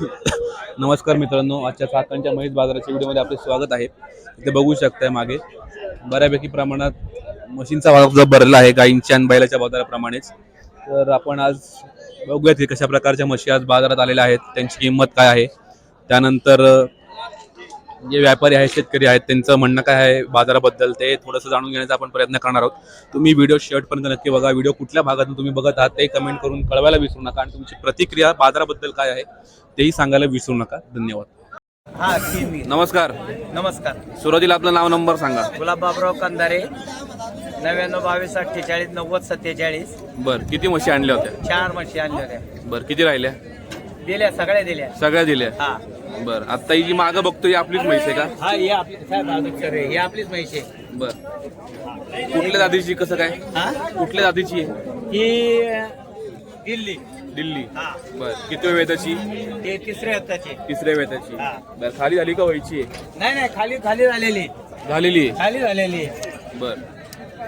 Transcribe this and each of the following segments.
नमस्कार मित्रांनो आजच्या सातांच्या महेश बाजाराच्या व्हिडिओमध्ये आपले स्वागत आहे. इथे बघू शकताय मागे बऱ्यापैकी प्रमाणात मशीनचा वापर भरला आहे गाईंच्या आणि बैलाच्या बाजाराप्रमाणेच तर आपण आज बघूयात की कशा प्रकारच्या म्हशी आज बाजारात आलेल्या आहेत त्यांची किंमत काय आहे. त्यानंतर जे व्यापारी आहेत शेतकरी आहेत त्यांचं म्हणणं काय आहे बाजाराबद्दल ते थोडंसं जाणून घेण्याचा आपण प्रयत्न करणार आहोत. तुम्ही व्हिडिओ शेवटपर्यंत नक्की बघा. व्हिडिओ कुठल्या भागातून तुम्ही बघत आहात ते कमेंट करून कळवायला विसरू नका आणि तुमची प्रतिक्रिया बाजाराबद्दल काय आहे तेही सांगायला विसरू नका. धन्यवाद. हा ती मी नमस्कार. नमस्कार. सुरुवातीला आपलं नाव नंबर सांगा. गुलाब बाबराव कंदारे नव्याण्णव बावीस अठ्ठेचाळीस नव्वद सत्तेचाळीस. बर किती म्हशी आणल्या होत्या? चार म्हशी आणल्या होत्या. बर किती राहिल्या? दिल्या सगळ्या दिल्या. सगळ्या दिल्या. हा. बर. आता ही जी मागं बघतो ही आपलीच म्हैस आहे का? हा ही आपली साहेब अजून सर ही आपलीच म्हशी आहे. बर. कुठल्या जातीची कसं काय? हा? कुठल्या जातीची आहे? ही दिल्ली. दिल्ली. हा. बर. किती वेताची? ते तिसऱ्या हप्त्याची तिसऱ्या वेताची. हा. बर. खाली झाली का व्हायची आहे? नाही नाही खाली खाली झालेली झालेली आहे? खाली झालेली. बर.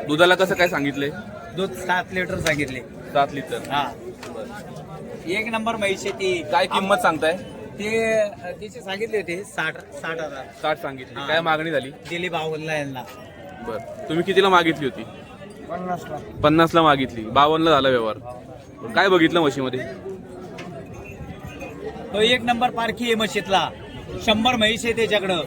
दुधाला कसं काय सांगितलंय? दूध सात लिटर सांगितले. सात लिटर. हा. एक नंबर म्हैस आहे ती. काय किंमत सांगताय? ते तिचे सांगितले होते साठ साठ हजार. साठ सांगितली. हा. काय मागणी झाली? दिली बावनला यांना. बर. तुम्ही कितीला मागितली होती? पन्नासला. पन्नासला मागितली. बावन्नला झाला व्यवहार. काय बघितलं म्हशीमध्ये? तो एक नंबर पारखी आहे मशीदला शंभर म्हैस आहे त्याच्याकडं.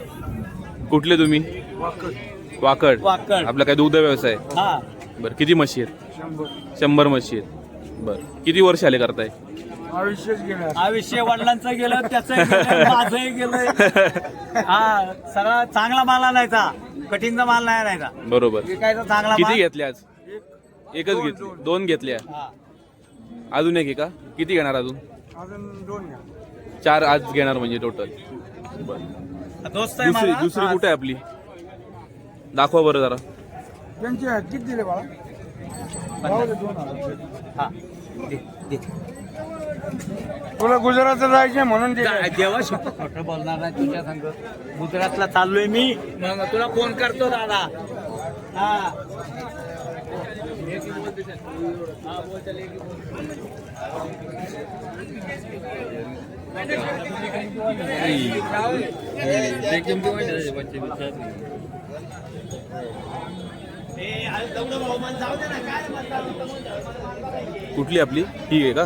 कुठले तुम्ही? वाकड. वाकड. आपला काय दुग्ध व्यवसाय? हा. बर किती म्हशी आहेत? शंभर म्हशी आहेत. बर. किती वर्ष आले करताय? आयुष्य वडिलांचं गेलं त्याचं माझंही गेलंय. हा सगळा चांगला माल आणायचा. कठीणचा माल नाही आणायचा. बरोबर. विकायचा चांगला किती माल. घेतले आज? एकच घेतली. दोन. घेतल्या. हा. अजून एक आहे का? किती घेणार अजून? अजून दोन घ्या. चार आज घेणार म्हणजे टोटल दोस्त आहे दुसरी माझा. दुसरी कुठे आहे आपली? दाखवा बरं जरा. त्यांचे किती दिले बाळा? हां तुला गुजरातला जायचे म्हणून देवा शपथ खोटं बोलणार नाही तुझ्या संग. गुजरातला चाललोय मी. मग तुला फोन करतो दादा. हा. कुठली आपली? ठीक आहे का?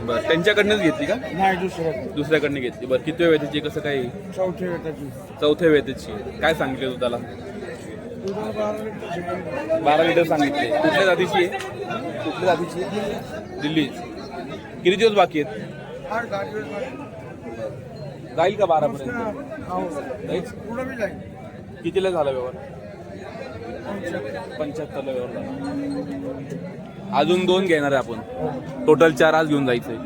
बरं त्यांच्याकडनंच घेतली का? नाही दुसरं दुसऱ्याकडनं घेतली. बरं किती वेळ त्याची कसं काय? चौथी वेताची चौथ्या वेळेची. काय सांगितले दुधाला बारा लिटर सांगितले. कुठल्या जातीची आहे? कुठल्या जातीची? आहे दिल्ली किती दिवस बाकी आहेत? जाईल का बारापर्यंत हो. जाईल पुढं बी जाईल कितीला झाला व्यवहार? पंच्याहत्तरला व्यवहार झाला अजून दोन घेणार आहे आपण. टोटल चार आज घेऊन जायचंय.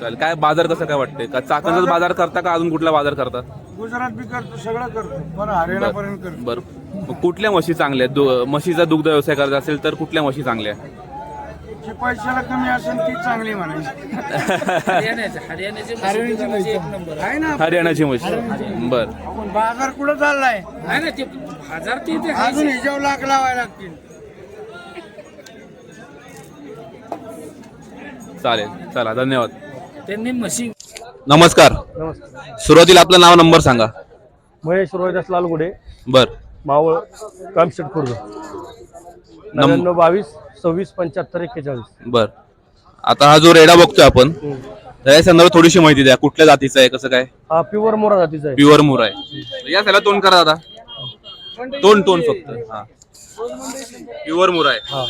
चालेल. काय बाजार कसं काय वाटतंय? का चाकणचाच बाजार करता का अजून कुठला बाजार करता? गुजरात बी करतो सगळं करतो. पण हरियाणा पर्यंत करतो. बरं. कुठल्या म्हशी चांगल्या म्हशीचा दुग्ध व्यवसाय करायचा असेल तर कुठल्या म्हशी चांगल्या जी पैशाला कमी असेल ती चांगली म्हणायची. हरियाणाची म्हैस आहे ना हरियाणाची म्हशी बर. आपण बाजार कुठं चाललाय? अजून हिजाव लाख लावायला लागतील. चालेल चला धन्यवाद. त्यांनी म्हशी नमस्कार. नमस्कार. सुरुवातीला आपलं नाव नंबर सांगा. महेश रोहिदास लालगुडे. बर. मावळ कामशेट खुर्द. नव्याण्णव बावीस सव्वीस पंच्याहत्तर एक्केचाळीस. बर. आता हा जो रेडा बघतोय आपण त्या संदर्भात थोडीशी माहिती द्या कुठल्या जातीचा आहे कसं काय? हा प्युअर मोरा जातीचा आहे. प्युअर मुर आहे. या त्याला तोंड करा दादा तोंड तोंड फक्त. हा. प्युअर मुर आहे. हा.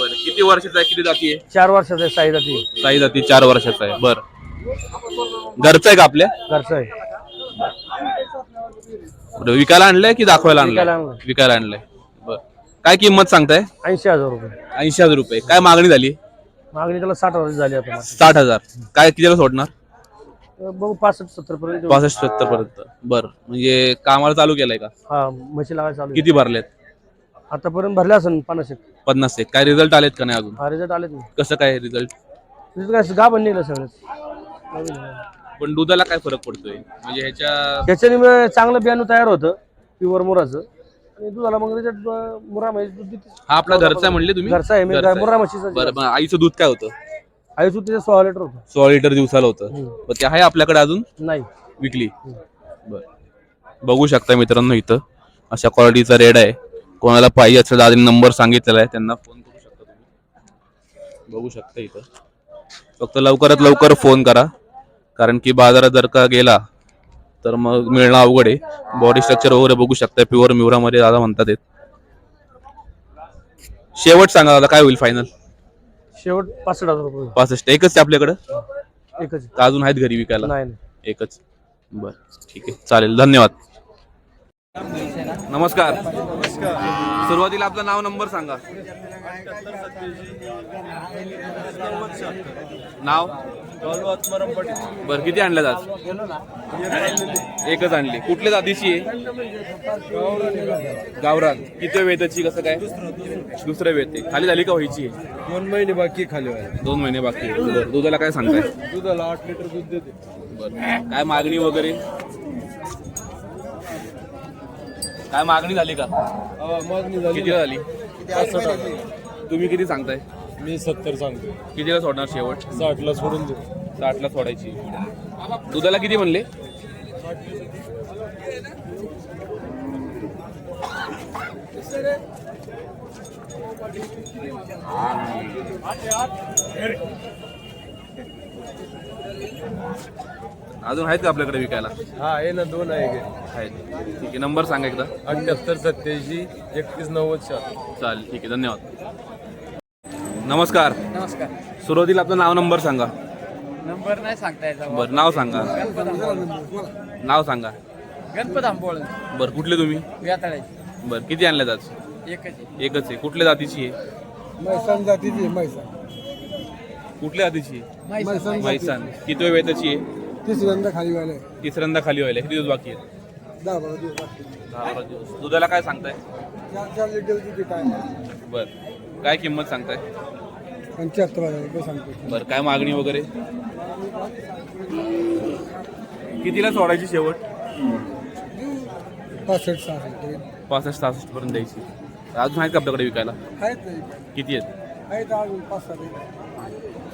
बर. किती वर्षाचा आहे किती जाती आहे? चार वर्षाचा आहे साई जाती. साई जाती चार वर्षाचा आहे. बर. घरचं आहे का आपल्या? घरचा आहे. बरं, विकायला आणलंय की दाखवायला विकायला आणलंय? आणलंय. विकायला आणलंय. काय किंमत सांगताय? ऐंशी हजार रुपये. ऐंशी हजार रुपये. काय मागणी झाली? मागणी त्याला साठ हजार झाली आता साठ हजार. काय कितीला सोडणार? तर बघू पासष्ट सत्तर पर्यंत देऊ. पासष्ट सत्तर पर्यंत. बर. म्हणजे कामाला चालू केलंय का? हा म्हशी लावायला चालू आहे. किती भरलेत? आतापर्यंत भरले असेल पन्नास एक. पन्नास एक. काय रिझल्ट आलेत का नाही अजून? हा रिझल्ट नाही कसं काय रिझल्ट तिथं काय गा पण निघलं आहे. पण दुधाला काय फरक पडतोय? म्हणजे ह्याच्या त्याच्याने मग चांगलं बियाणं तयार होतं प्युअर मुराचं. आणि दुधाला मग त्याच्यात मुरा म्हैस दूध देते. हा आपला घरचा म्हणले तुम्ही? घरचा आहे मी घरचा आहे. मुरा म्हशीचा बरं मग आईचं दूध काय होतं? आईच त्याच्या सोळा लिटर होतं. सोळा लिटर दिवसाला होतं. पण ते आहे आपल्याकडे अजून? नाही. विकली? बर. बघू शकता मित्रांनो इथं. अशा क्वालिटीचा रेड आहे. कोणाला पाहिजे असेल तर आधी नंबर सांगितलेला आहे त्यांना फोन करू शकता तुम्ही. बघू शकता इथं. फक्त लवकरात लवकर फोन करा. कारण की बाजारात जर का गेला तर मग मिळणं अवघड आहे. बॉडी स्ट्रक्चर वगैरे बघू शकता प्युअर म्युरामध्ये दादा म्हणतात येत शेवट सांगा दादा काय होईल फायनल शेवट पासष्ट हजार रुपये पासष्ट. एकच आहे आपल्याकडं? एकच का अजून आहेत घरी विकायला? नाही नाही. एकच. बर ठीक आहे. चालेल. धन्यवाद. नमस्कार. सुरुवातीला आपलं नाव नंबर सांगा. नाव? बर किती आणलं आज? एकच आणली. कुठल्या जातीची आहे? गावरान. किती वेताची कसं काय? दुसऱ्या वेत खाली झाली का व्हायची? दोन महिने बाकी खाली दोन महिने बाकी. दुधाला काय सांगताय? दुधाला आठ लिटर दूध देते. काय मागणी वगैरे? काय मागणी झाली का? मागणी झाली किती झाली? हजार. तुम्ही किती सांगताय? मी सत्तर सांगतो. कितीला सोडणार शेवट? साठला सोडून देऊ साठला सोडायची. दुधाला किती म्हणले? अजून आहेत का आपल्याकडे विकायला? हा आहे ना दोन आहे. आहेत. ठीक आहे नंबर सांगा एकदा. अठ्ठ्याहत्तर सत्याऐंशी एकतीस नव्वद चार चालेल ठीक आहे धन्यवाद. नमस्कार. नमस्कार. सुरुवातीला आपलं नाव नंबर सांगा. नंबर नाही सांगता यायचा बरं नाव सांगा. नाव सांगा. गणपत आंबोळ. बरं कुठले तुम्ही? व्याताळायची बरं किती आणल्यात आज एकच एकच आहे. कुठल्या जातीची आहे? मैसान जातीची मैसान. कुठल्या जातीची आहे? मैसान. मैसान किती वेताची आहे? तिसऱ्यांदा खाली व्हायला. तिसऱ्यांदा खाली व्हायला. किती दिवस बाकी आहेत? दहा बारा दिवस बाकी. दहा बारा दिवस. दुधाला काय सांगताय? चार चार लिटर किती काय बरं. काय किंमत सांगताय? पंच्याहत्तर हजार रुपये सांगतो बरं काय मागणी वगैरे? कितीला सोडायची शेवट? पासष्ट सहासष्ट. पासष्ट सहासष्ट पर्यंत द्यायची. अजून आहेत का आपल्याकडे विकायला? आहेत नाही किती आहेत? आहेत अजून पाच सहा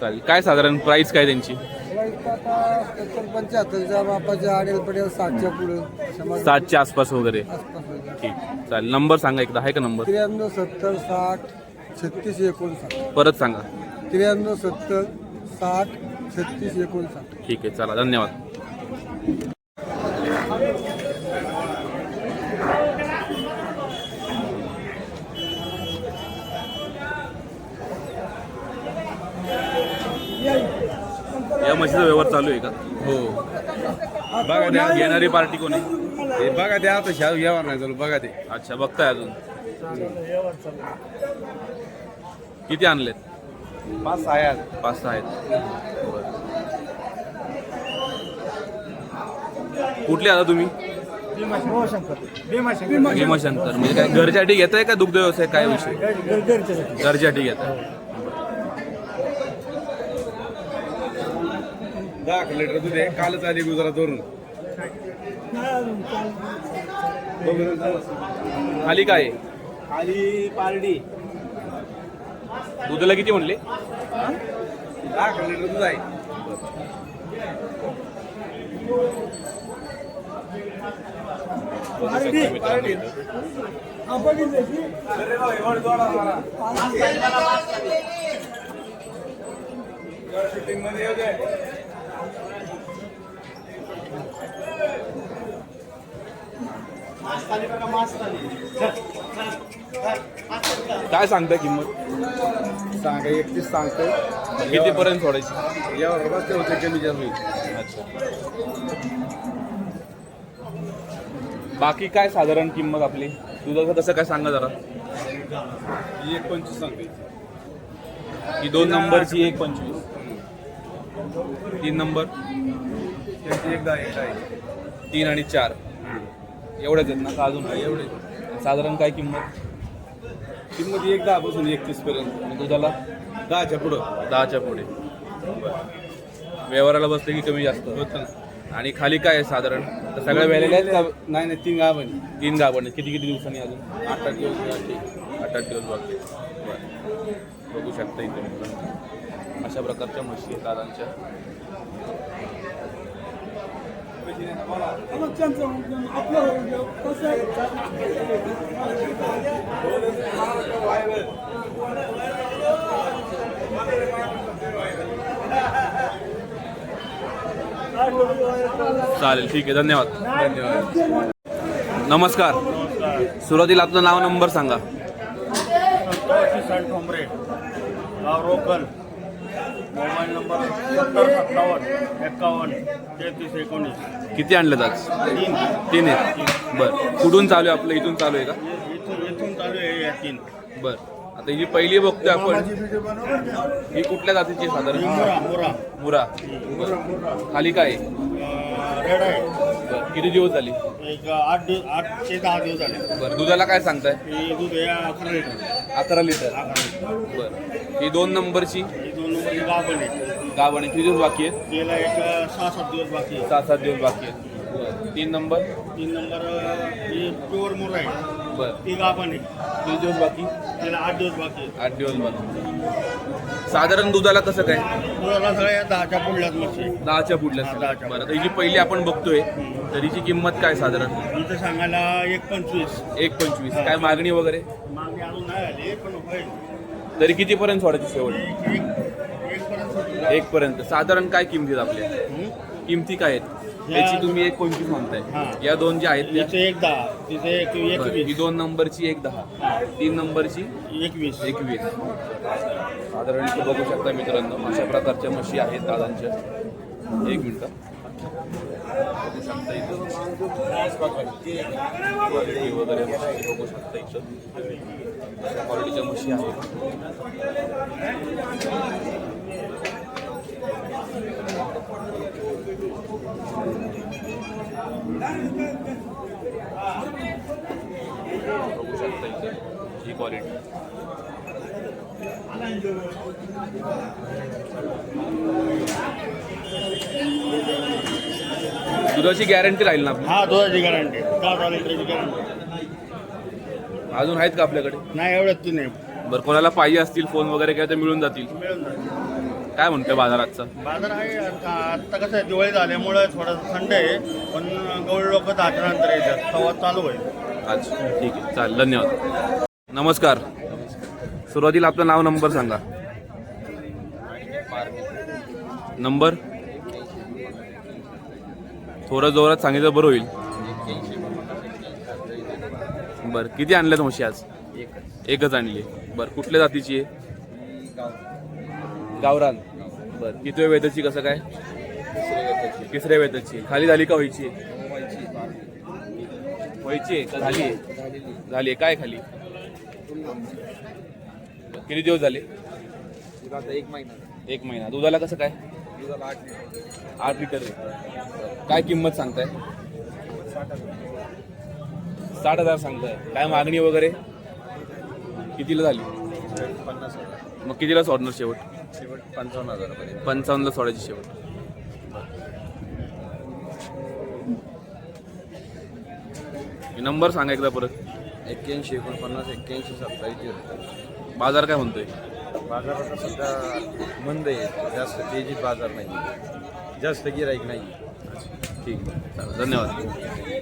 चालेल. काय साधारण प्राइस काय त्यांची? आता सत्तर पंच्याहत्तरच्या आडेल पडेल पुढं समाज सातच्या आसपास वगैरे. आसपास होईल. ठीक चालेल. नंबर सांगा एकदा आहे का नंबर? त्र्याण्णव सत्तर साठ छत्तीस एकोणसाठ. परत सांगा. त्र्याण्णव सत्तर साठ छत्तीस एकोणसाठ. ठीक आहे चला धन्यवाद. म्हशीचा व्यवहार चालू आहे का? हो. बघा त्या घेणारी पार्टी कोण? आहे हे बघा ते आता शाळा व्यवहार नाही चालू बघा ते. अच्छा बघताय अजून. किती आणलेत? पाच सहा आहेत. पाच सहा आहेत. कुठले आता तुम्ही? भीमाशंकर. म्हणजे काय घरच्यासाठी घेताय का दुग्ध व्यवसाय काय विषय? घरच्यासाठी घेताय. दहा लिटर दूध आहे कालच आली गुजरातवरून खाली काय? आहे? खाली पारडी. दुधाला किती म्हणले? दहा लिटर दूध आहे. मित्रांनो इथं. काय सांगताय किंमत? सांगा एकतीस सांगतो किती पर्यंत सोडायची? यावर बसले होते कमी जास्त होईल. अच्छा. बाकी काय साधारण किंमत आपली? दुधाचं कसं काय सांगा जरा. ही एक पंचवीस सांगते ही दोन नंबरची एक पंचवीस. तीन नंबर. त्यांची एकदा एक आहे तीन आणि चार. एवढेच आहेत ना का अजून? एवढे साधारण काय किंमत? किंमत एक दहा पासून एकतीस पर्यंत. आणि दुधाला? दहाच्या पुढं. दहाच्या पुढे. व्यवहाराला बसले की कमी जास्त. होतं ना. आणि खाली काय आहे साधारण? तर सगळ्या वेळेला आहेत का? नाही नाही तीन गाभण. तीन गाभण आहेत. किती किती दिवसांनी अजून? आठ आठ दिवस बाकी. आठ आठ दिवस बाकी. आहेत. बरं. बघू शकता इथे. मित्रांनो. अशा प्रकारच्या म्हशी आहेत दादांच्या चालेल ठीक आहे. धन्यवाद. धन्यवाद नमस्कार. सुरुवातीला आपलं नाव नंबर सांगा. रोकल. मोबाईल नंबर सत्तर सत्तावन्न एक्कावन्न तेहतीस एकोणीस. किती आणलं आज? तीन. तीन आहेत. बर. कुठून चालू आहे आपलं? इथून चालू आहे का? इथून इथून चालू आहे या तीन. बर. आता ही पहिली बघतोय आपण. ही कुठल्या जातीची आहे साधारण? मुरा मुरा मुरा बर. खाली काय? आहे? अं, रेड आहे. बर. किती दिवस झाली? एक आठ दिवस आठ ते दहा दिवस झाले. बर. दुधाला काय सांगताय? ही दूध आहे अकरा लिटर. अकरा लिटर. अकरा लिटर बर. ही दोन नंबरची? पण आहे. गाव आणि किती दिवस बाकी आहेत? गेला एक सहा सात दिवस बाकी आहे सहा सात दिवस बाकी आहेत. बर. तीन नंबर? तीन नंबर ही प्युअर मुरा आहे. बर. ती गाव पण आहे. किती दिवस बाकी? तिला आठ दिवस बाकी आहे आठ दिवस बाकी. साधारण दुधाला कसं काय? दुधाला सगळ्या दहाच्या पुढल्याच मच्छी आहे. दहाच्या पुढल्या हा, दहाच्या बरं. जी पहिली आपण बघतोय तर हिची किंमत काय साधारण? इथं सांगायला एक पंचवीस. एक पंचवीस. काय मागणी वगैरे? मागणी अजून नाही आली पण होईल. तरी कितीपर्यंत सोडायची शेवट? एक एक पर्यंत साधारण काय किमती आहेत आपल्या? किमती काय आहेत? या- त्याची तुम्ही एक पंचवीस हा. म्हणताय या दोन ज्या आहेत याचे एक दहा. तिथे एक एक बरं, ही वीस दोन नंबरची एक दहा. तीन नंबरची एकवीस. एकवीस. साधारण इथं बघू शकता मित्रांनो अशा प्रकारच्या म्हशी आहेत दादांच्या. एक मिनिट. बघू शकता इथं क्वालिटी वगैरे म्हशी बघू शकता इथं. अशा क्वालिटीच्या म्हशी आहेत. बघू शकता इथं ही क्वालिटी दुधाची गॅरंटी राहील ना आपली? हा दुधाची गॅरंटी दहा दहा लिटरची गॅरंटी अजून आहेत का आपल्याकडे? नाही एवढंच ती नाही. बरं कोणाला पाहिजे असतील फोन वगैरे केला तर मिळून जातील. मिळून जाईल. काय म्हणतोय बाजारातचा बाजार आहे आता आता कसं आहे दिवाळी झाल्यामुळे थोडंसं थंड आहे पण गवळ लोक दहाच्या नंतर येतात. तेव्हा चालू होईल अच्छा ठीक आहे. चालेल धन्यवाद. नमस्कार. सुरुवातीला आपलं नाव नंबर सांगा. नंबर? थोडं जोरात सांगितलं बरं होईल. बरं किती आणल्यात म्हशी आज? एकच. आणली. बरं कुठल्या जातीची आहे? गावरान. बरं. किती वेदची कसं काय? तिसऱ्या वेताची खाली झाली का व्हायची व्हायची आहे का झाली आहे? झाली आहे. काय खाली? किती दिवस झाले? एक महिना. एक महिना दुधाला कसं काय? आठ लिटर काय किंमत सांगताय? साठ हजार सांगताय. काय मागणी वगैरे? कितीला झाली? मग कितीला सोडणार शेवट? शेवट पंचावन्न हजारापर्यंत. पंचावन्नला सोडायची शेवट. नंबर सांगा एकदा परत. एक्क्याऐंशी एकोणपन्नास एक्क्याऐंशी सत्तावीस बाजार काय म्हणतोय? बाजारात सध्या मंद आहे. जास्त तेजीत बाजार नाही. जास्त गिराईक नाही. ठीक आहे. चालेल. धन्यवाद.